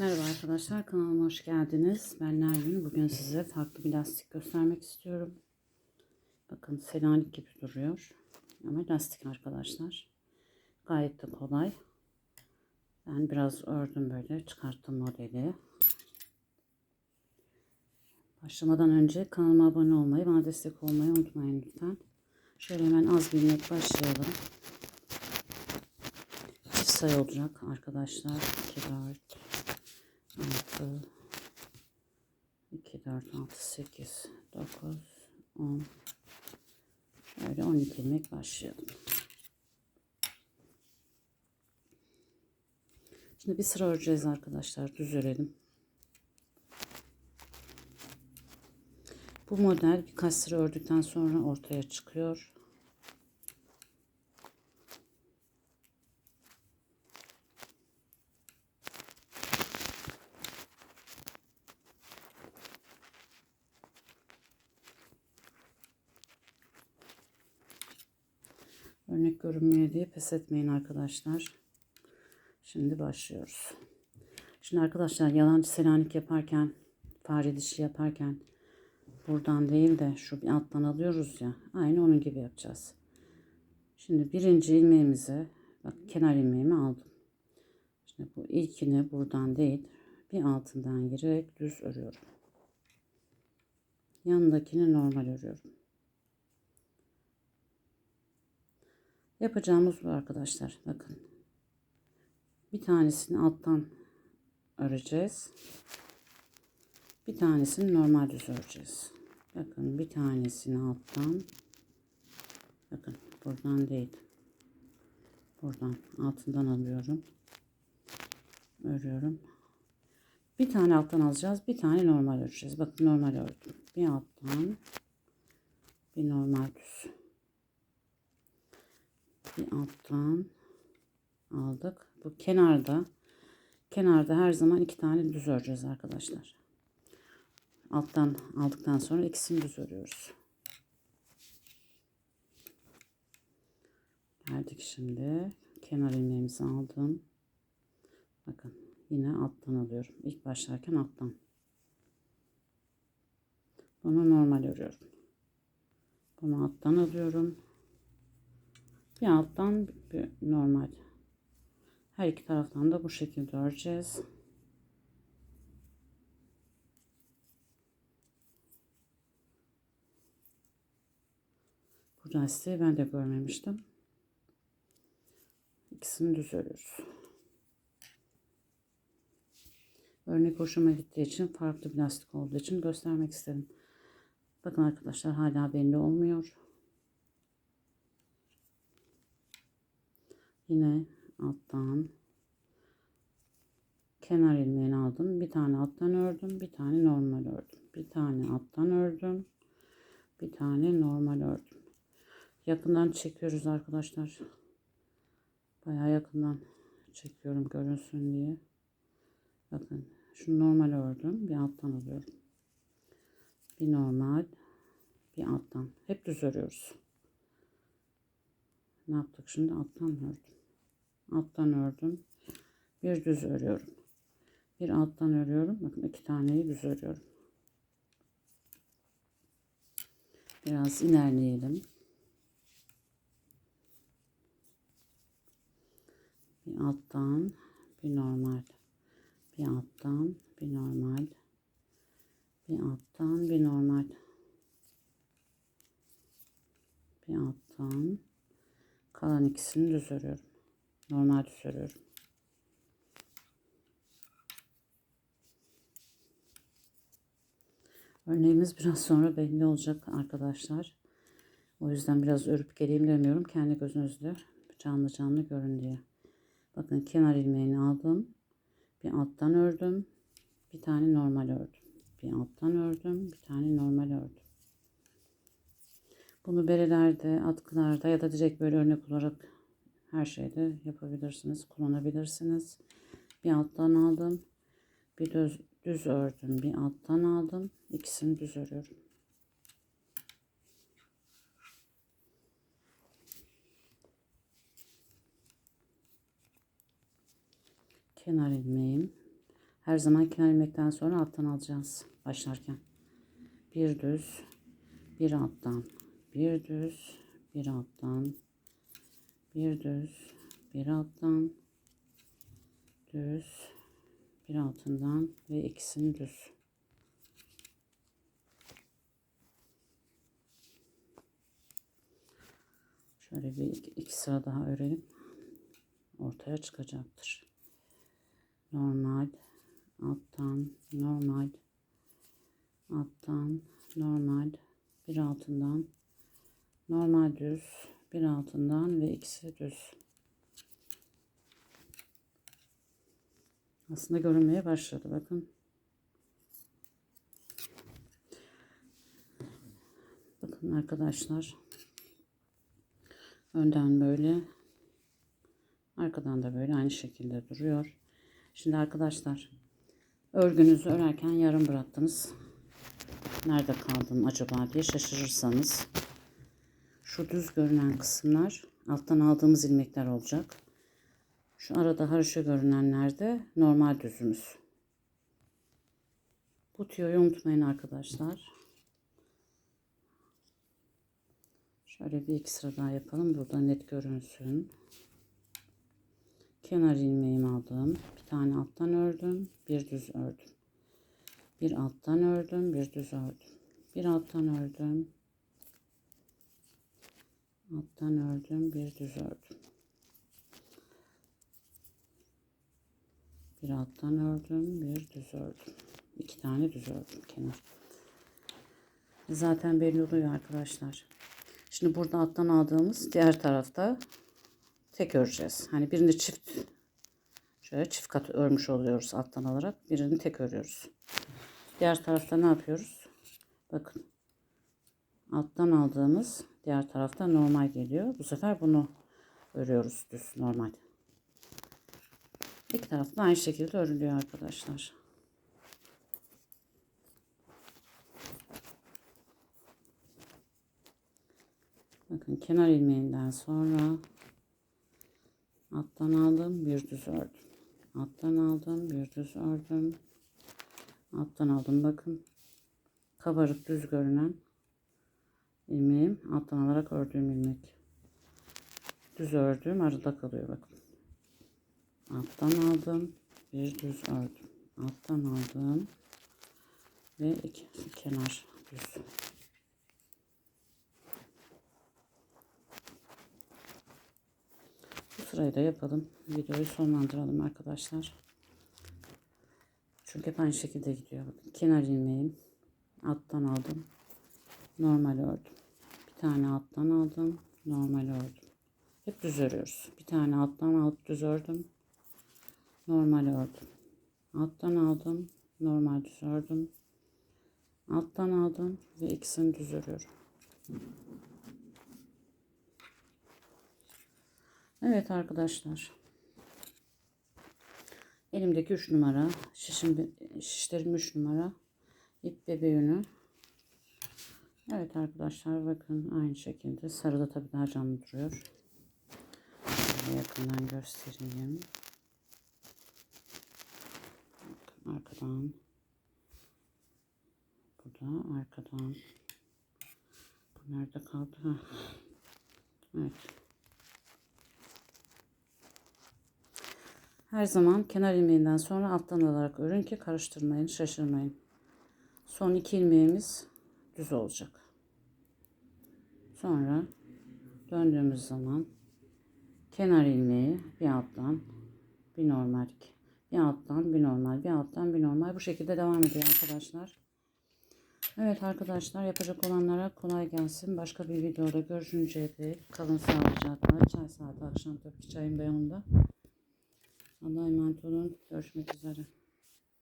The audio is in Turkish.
Merhaba arkadaşlar kanalıma hoş geldiniz. Ben Nermin. Bugün size farklı bir lastik göstermek istiyorum. Bakın selanik gibi duruyor. Ama lastik arkadaşlar. Gayet de kolay. Ben biraz ördüm böyle çıkarttım modeli. Başlamadan önce kanalıma abone olmayı, bana destek olmayı unutmayın lütfen. Şöyle hemen az bir ilmek başlayalım. Çift sayı olacak arkadaşlar. 2, 4, 6 2 4 6 8 9 10 Böyle 12 ilmek başlayalım. Şimdi bir sıra öreceğiz arkadaşlar. Düz örelim. Bu model birkaç sıra ördükten sonra ortaya çıkıyor. Örnek görünmüyor diye pes etmeyin arkadaşlar. Şimdi başlıyoruz. Şimdi arkadaşlar yalancı selanik yaparken, fare dişi yaparken buradan değil de şu bir alttan alıyoruz ya. Aynı onun gibi yapacağız. Şimdi birinci ilmeğimizi bak kenar ilmeğimi aldım. Şimdi bu ilkini buradan değil bir altından girerek düz örüyorum. Yanındakini normal örüyorum. Yapacağımız bu arkadaşlar. Bakın. Bir tanesini alttan öreceğiz. Bir tanesini normal düz öreceğiz. Bakın bir tanesini alttan bakın buradan değil. Buradan altından alıyorum. Örüyorum. Bir tane alttan alacağız. Bir tane normal öreceğiz. Bakın normal ördüm. Bir alttan bir normal düz bir alttan aldık. Bu kenarda kenarda her zaman iki tane düz öreceğiz arkadaşlar. Alttan aldıktan sonra ikisini düz örüyoruz. Geldik şimdi. Kenar ilmeğimizi aldım. Bakın yine alttan alıyorum. İlk başlarken alttan. Bunu normal örüyorum. Bunu alttan alıyorum. Bir alttan bir normal. Her iki taraftan da bu şekilde öreceğiz. Bu lastiği ben de görmemiştim. İkisini düz örüyoruz. Örnek hoşuma gittiği için farklı bir lastik olduğu için göstermek istedim. Bakın arkadaşlar hala belli olmuyor. Yine alttan kenar ilmeğini aldım. Bir tane alttan ördüm. Bir tane normal ördüm. Bir tane alttan ördüm. Bir tane normal ördüm. Yakından çekiyoruz arkadaşlar. Bayağı yakından çekiyorum görünsün diye. Bakın şu normal ördüm. Bir alttan alıyorum. Bir normal. Bir alttan. Hep düz örüyoruz. Ne yaptık şimdi? Alttan ördüm alttan ördüm. Bir düz örüyorum. Bir alttan örüyorum. Bakın iki taneyi düz örüyorum. Biraz ilerleyelim. Bir alttan bir normal. Bir alttan bir normal. Bir alttan bir normal. Bir alttan kalan ikisini düz örüyorum normal sürüyorum. Örneğimiz biraz sonra belli olacak arkadaşlar. O yüzden biraz örüp geleyim demiyorum. Kendi gözünüzde canlı canlı görün diye. Bakın kenar ilmeğini aldım. Bir alttan ördüm. Bir tane normal ördüm. Bir alttan ördüm. Bir tane normal ördüm. Bunu berelerde, atkılarda ya da direkt böyle örnek olarak her şeyde yapabilirsiniz, kullanabilirsiniz. Bir alttan aldım. Bir düz, düz ördüm. Bir alttan aldım. İkisini düz örüyorum. Kenar ilmeğim. Her zaman kenar ilmekten sonra alttan alacağız başlarken. Bir düz, bir alttan, bir düz, bir alttan, bir düz, bir alttan, düz, bir altından ve ikisini düz. Şöyle bir iki, iki sıra daha örelim. Ortaya çıkacaktır. Normal, alttan, normal, alttan, normal, bir altından, normal düz, bir altından ve ikisi düz. Aslında görünmeye başladı bakın. Bakın arkadaşlar. Önden böyle. Arkadan da böyle aynı şekilde duruyor. Şimdi arkadaşlar örgünüzü örerken yarım bıraktınız. Nerede kaldım acaba diye şaşırırsanız şu düz görünen kısımlar alttan aldığımız ilmekler olacak. Şu arada haroşa görünenler de normal düzümüz. Bu tüyoyu unutmayın arkadaşlar. Şöyle bir iki sıra daha yapalım. Burada net görünsün. Kenar ilmeğimi aldım. Bir tane alttan ördüm. Bir düz ördüm. Bir alttan ördüm. Bir düz ördüm. Bir alttan ördüm. Alttan ördüm. Bir düz ördüm. Bir alttan ördüm. Bir düz ördüm. İki tane düz ördüm kenar. Zaten belli oluyor arkadaşlar. Şimdi burada alttan aldığımız diğer tarafta tek öreceğiz. Hani birini çift şöyle çift kat örmüş oluyoruz alttan alarak. Birini tek örüyoruz. Diğer tarafta ne yapıyoruz? Bakın. Alttan aldığımız diğer tarafta normal geliyor. Bu sefer bunu örüyoruz düz normal. İki tarafta aynı şekilde örülüyor arkadaşlar. Bakın kenar ilmeğinden sonra alttan aldım bir düz ördüm. Alttan aldım bir düz ördüm. Alttan aldım bakın. Kabarık düz görünen ilmeğim alttan alarak ördüğüm ilmek. Düz ördüğüm arada kalıyor bakın. Alttan aldım bir düz ördüm. Alttan aldım ve iki kenar düz. Bu sırayı da yapalım. Videoyu sonlandıralım arkadaşlar. Çünkü hep aynı şekilde gidiyor. Bakın kenar ilmeğim. Alttan aldım. Normal ördüm. Tane alttan aldım. Normal ördüm. Hep düz örüyoruz. Bir tane alttan alıp düz ördüm. Normal ördüm. Alttan aldım. Normal düz ördüm. Alttan aldım ve ikisini düz örüyorum. Evet arkadaşlar. Elimdeki 3 numara. Şişim, şişlerim 3 numara. İp bebe yünü. Evet arkadaşlar bakın aynı şekilde. Sarıda tabii daha canlı duruyor. Şöyle yakından göstereyim. Bakın arkadan. Bu da arkadan. Bu nerede kaldı? Evet. Her zaman kenar ilmeğinden sonra alttan alarak örün ki karıştırmayın, şaşırmayın. Son iki ilmeğimiz düz olacak. Sonra döndüğümüz zaman kenar ilmeği bir alttan bir normal bir alttan bir normal bir alttan bir normal bu şekilde devam ediyor arkadaşlar. Evet arkadaşlar yapacak olanlara kolay gelsin. Başka bir videoda görüşünceye dek kalın sağlıcakla. Çay saati akşam tabii ki çayın da yanımda. Allah'a emanet olun. Görüşmek üzere.